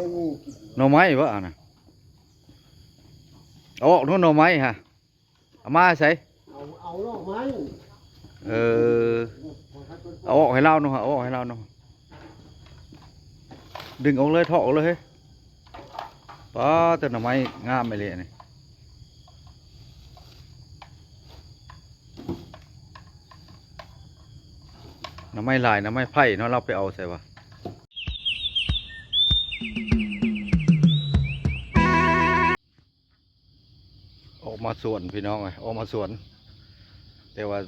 ให้งูกินหน่อไม้วะอะนะเอาออกนู่นหน่อไม้ฮะเอามาใส่เอาเอาลอไม้เออเอาออกให้เราหน่อยเอาออกให้เราหน่อยดึงออกเลยถอดออกเลยเฮ้ป้าแต่หน่อไม้งามไปเลยนี่น่อไม้ลายน่อไม้ไผ่เนาะเราไปเอาใส่วะ มาสวนพี่น้องไงออกมาสวน แต่ว่า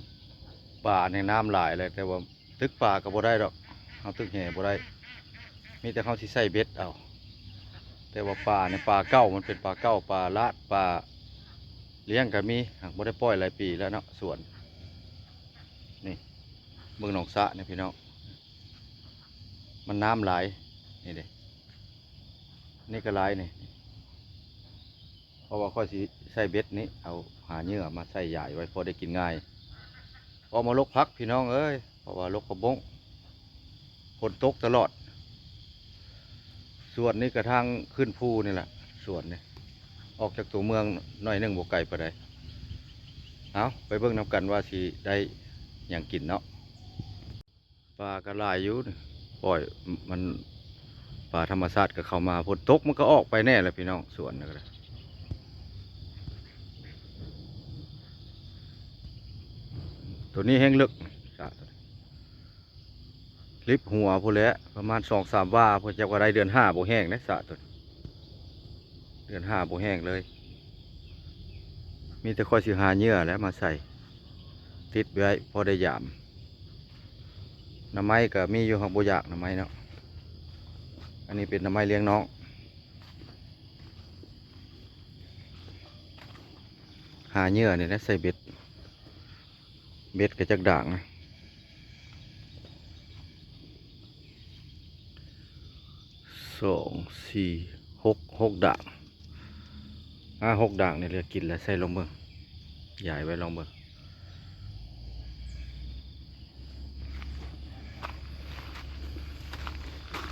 ป่าในน้ำหลายเลย แต่ว่าตึกป่าก็บ่ได้ดอกเอาตึกแห่บ่ได้ มีแต่เขาที่ใส่เบ็ดเอา แต่ว่าป่าในป่าเก้ามันเป็นป่าเก้าป่าลาดป่าเลี้ยงก็มีบ่ได้ปล่อยหลายปีแล้วเนาะสวน นี่เมืองหนองสะเนี่ยพี่น้อง มันน้ำหลายนี่เด้นี่ก็หลายนี่ ราะว่าข้อยสิใส่เบ็ดนี้เอาหาเหยื่อมาใส่ใหญ่ไว้พอได้กินง่ายพอมาลกพักพี่น้องเอ้ยเพราะว่าลกกระบงฝนตกตลอด ส่วนนี้กระทั่งขึ้นภูนี่แหละส่วนนี่ออกจากตัวเมืองหน่อยหนึ่งบวกไก่ไปได้เอาไปเบิ่งนำกันว่าสิได้อย่างกินเนาะปลากระลายอยู่นปล่อยมันปลาธรรมชาติก็เข้ามาฝนตกมันก็ออกไปแน่แหละพี่น้องสวนนี่ก็ได้ ตัวนี้แห้งลึกสระตัวนี้ลิบหัวพอแล้วประมาณสองสามว่าพอจะว่าได้เดือนห้าโบแห้งนะสะตัวเดือนห้าโบแห้งเลย มีแต่คอยสิหาเหยื่อแล้วมาใส่ ติดไว้พอได้ยามน้ำไม้ก็มีอยู่ของโบยากน้ำไม้เนาะอันนี้เป็นน้ำไม้เลี้ยงน้องหาเหยื่อเนี่ยนะใส่เบ็ด เบ็ดกับจักด่างนะสองสี่หกหกด่างอ่าหกด่างเนี่ยเหลือกินแล้วใส่ลงเบิ่งใหญ่ไว้ลองเบิ่ง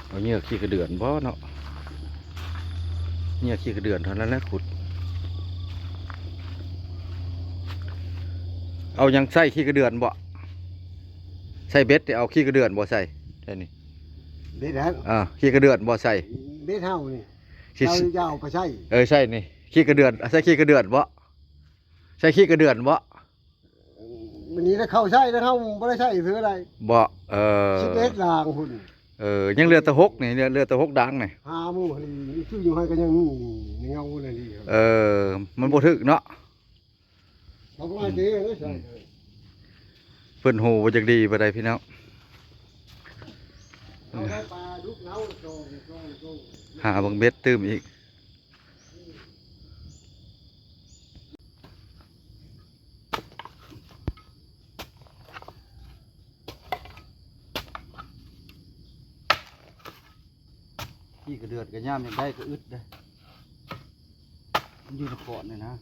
เอาเหยื่อขี้กระเดือนบ่เนาะเหยื่อขี้กระเดือนเท่านั้นแหละขุด เอายังใส่ขี้กระเดือนบ่ใส่เบ็ดนี่เอาขี้กระเดือนบ่ใส่ใช่นี่เบ็ดฮะอ่าขี้กระเดือนบ่ใส่เบ็ดเฮานี่ขี้เราจะเอาไปใช้เออใช่นี่ขี้กระเดือนใส่ขี้กระเดือนบ่ใส่ขี้กระเดือนบ่วันนี้ถ้าเข้าใช้แล้วเฮาบ่ได้ใช้ซื้ออะไรบ่เออสิบเอ็ดลางหุ่นเออยังเหลือแตะหกนี่เหลือเหลือแตะหกดังนี่หาหมู่นี่ชื่ออยู่ให้ก็ยังมีในเงานั่นนี่เออมันบ่ถึกเนาะ เขาก็มาเจ๊เลยใช่เพิ่นหูบ่าจักดีบ่ได้พี่น้องเอาได้ปลาดุกเงาโตโตโตหาบังเบ็ดตื้มอีกขี้กระเดือนก็ย่ามยังได้ก็อึดเด้อมันอยู่ในเกาะนี่นะ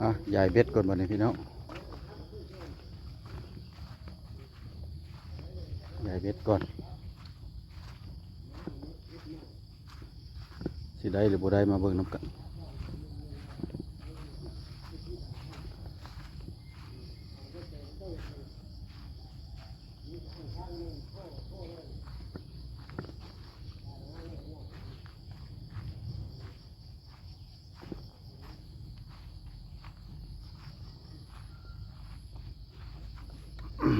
อะใหญ่เบ็ดก่อนบัดนี้พี่น้องใหญ่เบ็ดก่อนสิได้หรือบ่ได้มาเบิ่งน้ำกัน มั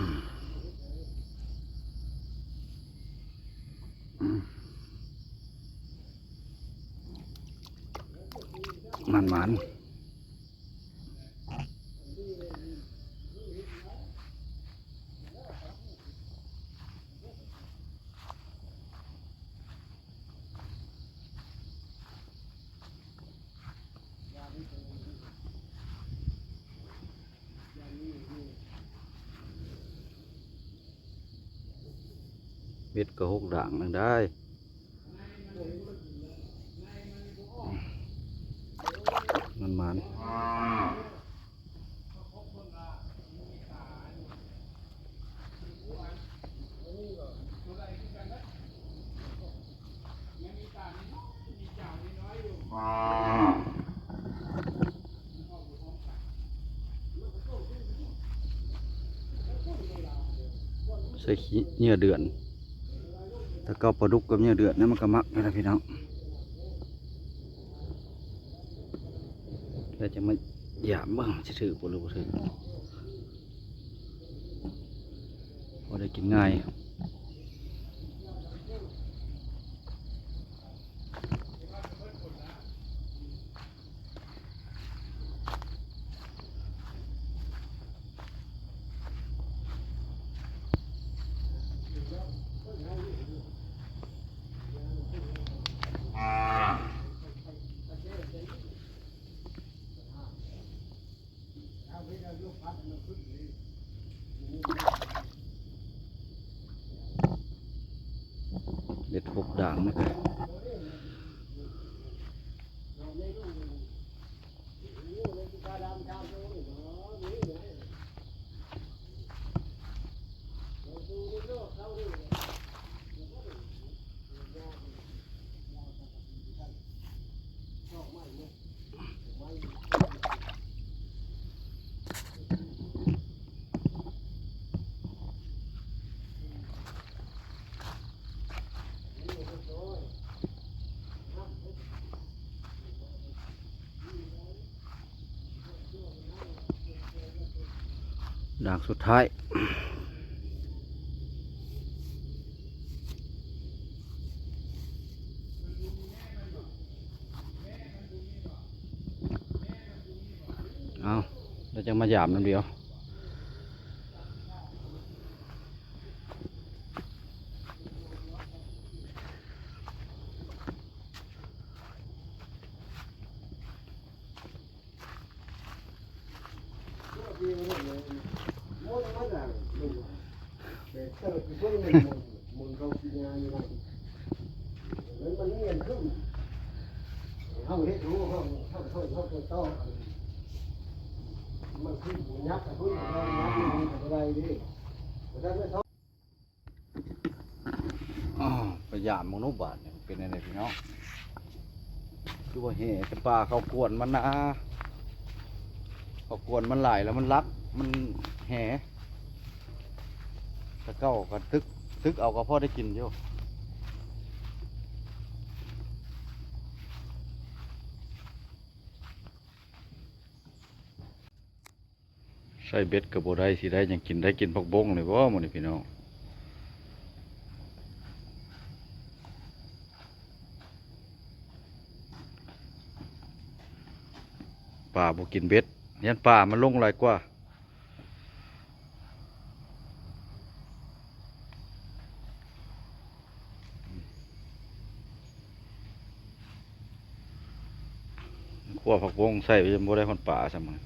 นมัน เบ็ดก็หกด่างนึงได้มันมันใส่ขี้เหงื่อเดือน ถ้าเก็ปลาดุกกับเนื้อเดือดนี่มันก็มักนี่แหละพี่น้องเราจะมาหยามบ้างจะถือปลาดุกถือพอได้กินง่าย เด็ดหกด่างนะครับ ด่างสุดท้าย เอาเราจะมาหยามน้ำเดียว เขาเฮ็ดรู้เขาเขาเขาเขาเขาต้องมันคือยักษ์กับพุ่นกับยักษ์มันกั บอะไรดิแต่ไม่ท้ออ้าวไปหยามมนุษย์บาทเนี่ยเป็นอะไรพี่น้องคือว่าแห่แต่ปลาเขากวนมันนะเขากวนมันไหลแล้วมันรักมันแห่ ตะเก้าก็ตึกตึกเอาก็พอได้กินอยู่ใส่เบ็ดกับโบได้สิได้ยังกินได้กินผักบงเลยว่ามันนี่พี่น้องป่าบกินเบ็ดยันป่ามันลงหลายกว่า ขั้ วผักวงใส่ไปจนบ่ได้คนป่าซะมั้ง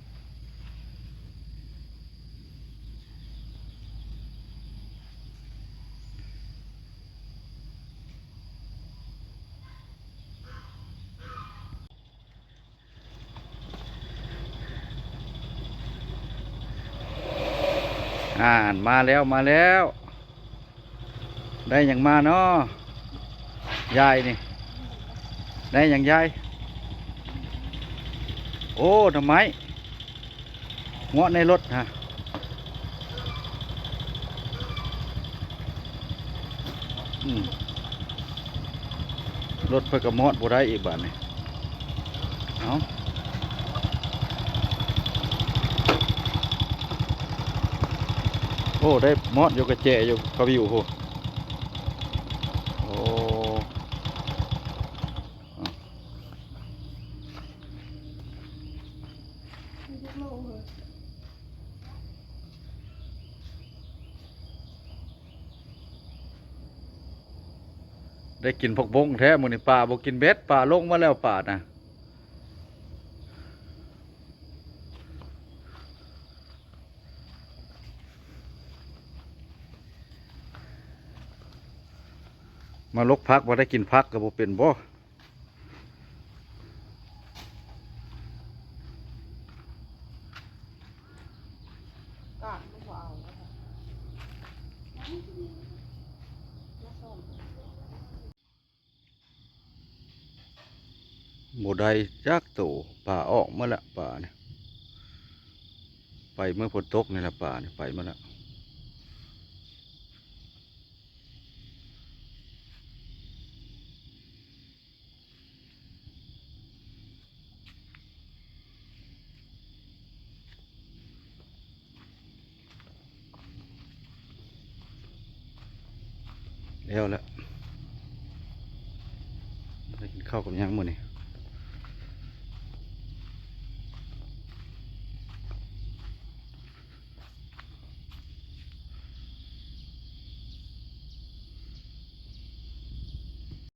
อ่านมาแล้วมาแล้ว ได้อย่างมาเนาะยายนี่ ได้อย่างยาย โอ้ทำไมเงาะในรถฮะรถเพื่อกระมอดบ่ได้อีกบาทนี่เอาโอ้ ได้มอดอยู่กระเจอยู่กระวิวโหโอ้ ได้กินพกบงแท้มือนี่ป่าบอกกินเบ็ดป่าลงมาแล้วป่านะมาลกพักบ่ได้กินพักกับบเป็นบ่ กาดไม่พอเอาแล้วค่ะมาส้ม บ่ได้จักโตป่าออกเมาละป่าเนี่ยไปเมื่อฝนตกนี่ละป่าเนี่ยไปเมาละแล้วละได้กินข้าวกับยังมือนี้